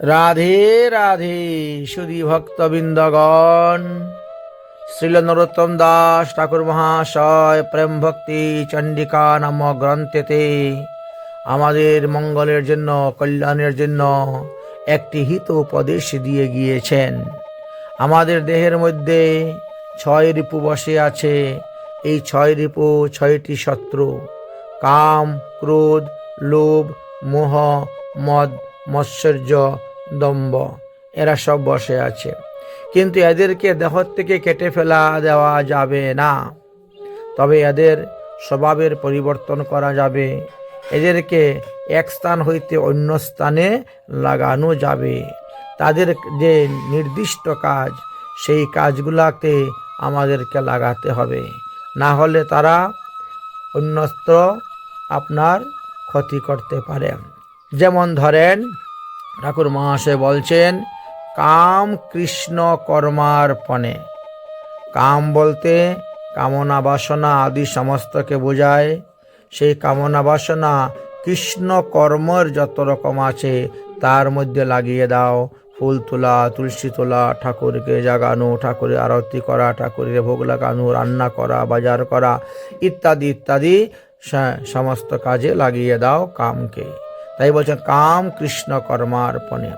রাধে রাধে সুধী ভক্তবৃন্দগণ শ্রীল নরোত্তম দাস ঠাকুর মহাশয়, প্রেম ভক্তি চণ্ডিকা নামক গ্রন্থেতে আমাদের মঙ্গলের জন্য, কল্যাণের জন্য একটি হিত উপদেশ দিয়ে গিয়েছেন। আমাদের দেহের মধ্যে ছয় রিপু বসে আছে। এই ছয় রিপু, ছয়টি শত্রু, কাম, ক্রোধ, লোভ, মোহ, মদ, মৎসর্য দম্ভ। এরা সব বসে আছে। কিন্তু এদেরকে দেহ থেকে কেটে ফেলা দেওয়া যাবে না। তবে এদের স্বভাবের পরিবর্তন করা যাবে। এদেরকে এক স্থান হইতে অন্য স্থানে লাগানো যাবে। তাদের যে নির্দিষ্ট কাজ, সেই কাজগুলাকে আমাদেরকে লাগাতে হবে। না হলে তারা অন্যত্র আপনার ক্ষতি করতে পারে। যেমন ধরেন ঠাকুর মহাশয় বলছেন, কাম কৃষ্ণ কর্মার্পণে। কাম বলতে কামনা বাসনা আদি সমস্তকে বোঝায়। সেই কামনা বাসনা কৃষ্ণ কর্মের যত রকম আছে, তার মধ্যে লাগিয়ে দাও। ফুল তোলা, তুলসী তোলা, ঠাকুরকে জাগানো, ঠাকুরের আরতি করা, ঠাকুরের ভোগ লাগানো, রান্না করা, বাজার করা, ইত্যাদি ইত্যাদি সমস্ত কাজে লাগিয়ে দাও কামকে। তাই বলছেন, কাম কৃষ্ণ কর্মার্পণে।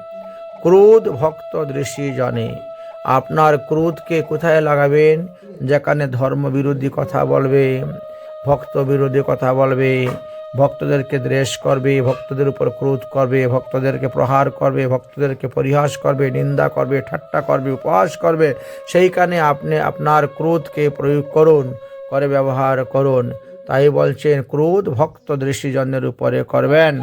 ক্রোধ ভক্ত দৃষ্টি জনে। আপনার ক্রোধকে কোথায় লাগাবেন? যেখানে ধর্ম বিরোধী কথা বলবে, ভক্ত বিরোধী কথা বলবে, ভক্তদেরকে দ্বেষ করবে, ভক্তদের উপর ক্রোধ করবে, ভক্তদেরকে প্রহার করবে, ভক্তদেরকে পরিহাস করবে, নিন্দা করবে, ঠাট্টা করবে, উপহাস করবে, সেইখানে আপনি আপনার ক্রোধকে প্রয়োগ করুন, করে ব্যবহার করুন। তাই বলছেন, ক্রোধ ভক্ত দৃষ্টিজনের উপরে করবেন।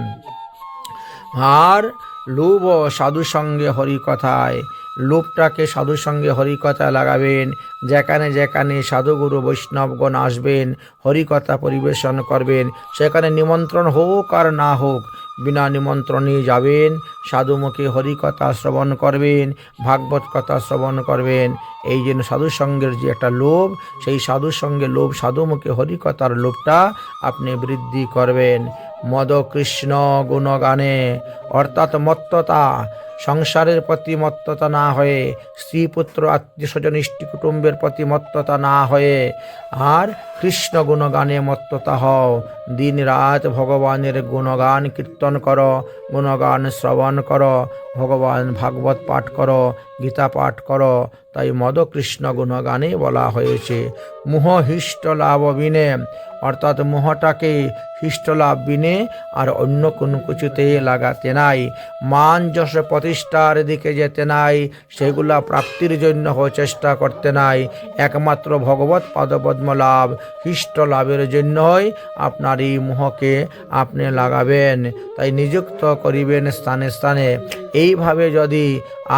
আর লোভ সাধু সঙ্গে হরিকথায়। লোভটাকে সাধু সঙ্গে হরিকথায় লাগাবেন। যেখানে যেখানে সাধুগুরু বৈষ্ণবগণ আসবেন, হরিকথা পরিবেশন করবেন। সেখানে নিমন্ত্রণ হোক আর না হোক, বিনা নিমন্ত্রণে যাবেন। সাধুমুখে হরিকথা শ্রবণ করবেন, ভাগবত কথা শ্রবণ করবেন। এই জন্য সাধু সঙ্গের যে একটা লোভ, সেই সাধু সঙ্গে লোভ, সাধুমুখে হরিকথার লোভটা আপনি বৃদ্ধি করবেন। মদ কৃষ্ণ গুণগানে, অর্থাৎ মত্ততা, সংসারের প্রতি মত্ততা না হয়ে স্ত্রী পুত্র আত্মীয় স্বজন ইষ্টি কুটুম্বের প্রতি মত্ততা না হয়ে, আর কৃষ্ণ গুণগানে মত্ততা হও। দিন রাত ভগবানের গুণগান কীর্তন করো, গুণগান শ্রবণ করো, ভগবান ভাগবত পাঠ করো, গীতা পাঠ করো, তাই মদ কৃষ্ণ গুণগানে বলা হয়েছে। মোহ হিষ্ট লাভ বিনে অর্থাৎ মোহটাকে হিষ্ট লাভ বিনে আর অন্য কোনো কিছুতে লাগাতে নাই। মান যশ প্রতিষ্ঠার দিকে যেতে নাই, সেগুলা প্রাপ্তির জন্য চেষ্টা করতে নাই। একমাত্র ভগবত পাদপদ্ম লাভ হিষ্ট লাভের জন্যই আপনার এই মোহকে আপনি লাগাবেন, তাই নিযুক্ত করিবেন স্থানে স্থানে। এইভাবে যদি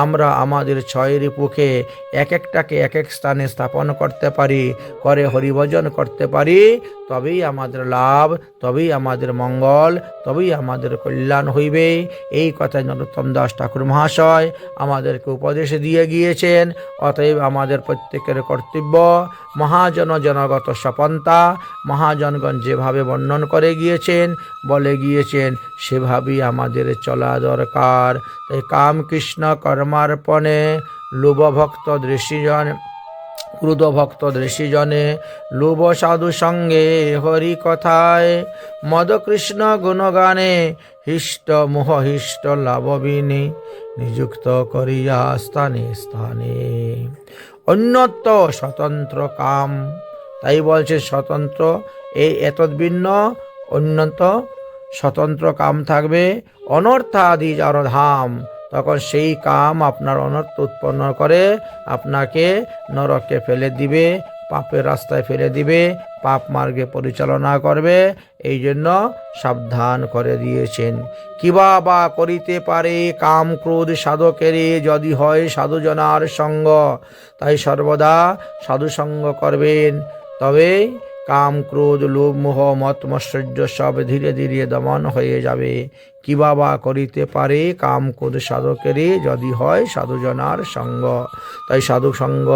আমরা আমাদের ছয় রিপুকে এক একটাকে এক এক স্থানে স্থাপন করতে পারি করে হরিভজন করতে পারি তবেই আমাদের লাভ, তবেই আমাদের মঙ্গল, তবেই আমাদের কল্যাণ হইবে। এই কথা নরোত্তম দাস ঠাকুর মহাশয় আমাদেরকে উপদেশ দিয়ে গিয়েছেন। অতএব আমাদের প্রত্যেকের কর্তব্য, মহাজন জনগত সপন্তা, মহাজনগণ যেভাবে বর্ণন করে গিয়েছেন, বলে গিয়েছেন, সেভাবেই আমাদের চলা দরকার। তাই কাম কৃষ্ণ কর্মার্পণে লোভভক্ত দৃষ্টিজন ক্রুদ ভক্ত দৃষ্টিজনে লোভ সাধু সঙ্গে হরি কথায় মদ কৃষ্ণ গুণগানে হিষ্ট মোহ হিষ্ট লাভবিনে নিযুক্ত করিয়া স্থানে স্থানে। অন্যত্র স্বতন্ত্র কাম, তাই বলছে স্বতন্ত্র এই এতদ ভিন্ন অন্যত স্বতন্ত্র কাম থাকবে, অনর্থাদি যার ধাম তখন সেই কাম আপনার অনর্থ উৎপন্ন করে, আপনাকে নরকে ফেলে দিবে, পাপের রাস্তায় ফেলে দিবে, পাপ মার্গে পরিচালনা করবে। এই জন্য সাবধান করে দিয়েছেন। কিবা বা করিতে পারে কাম ক্রোধ সাধকেরই যদি হয় সাধুজনার সঙ্গ, তাই সর্বদা সাধু সঙ্গ করবেন। তবে কাম ক্রোধ, লোভ, মোহ, মত সব ধীরে ধীরে দমন হয়ে যাবে। কি বাবা করিতে পারে কাম ক্রোধ সাধকেরই যদি হয় সাধুজনার সঙ্গ। তাই সাধু সঙ্গ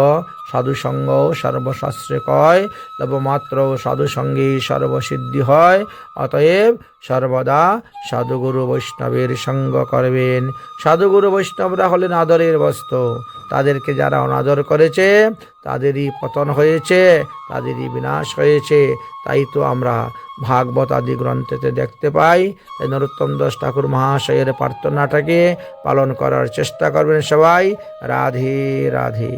সাধু সঙ্গ সর্বশাস্ত্রে কয় লবমাত্র সাধু সঙ্গে সর্বসিদ্ধি হয়, অতএব সর্বদা সাধুগুরু বৈষ্ণবের সঙ্গ করবেন। সাধুগুরু বৈষ্ণবরা হলেন আদরের বস্তু। তাদেরকে যারা অনাদর করেছে, তাদেরই পতন হয়েছে, তাদেরই বিনাশ হয়েছে। তাই তো আমরা ভাগবত আদি গ্রন্থেতে দেখতে পাই, তাই নরোত্তম দাস ঠাকুর মহাশয়ের প্রার্থনাটাকে পালন করার চেষ্টা করবেন সবাই। রাধে রাধে।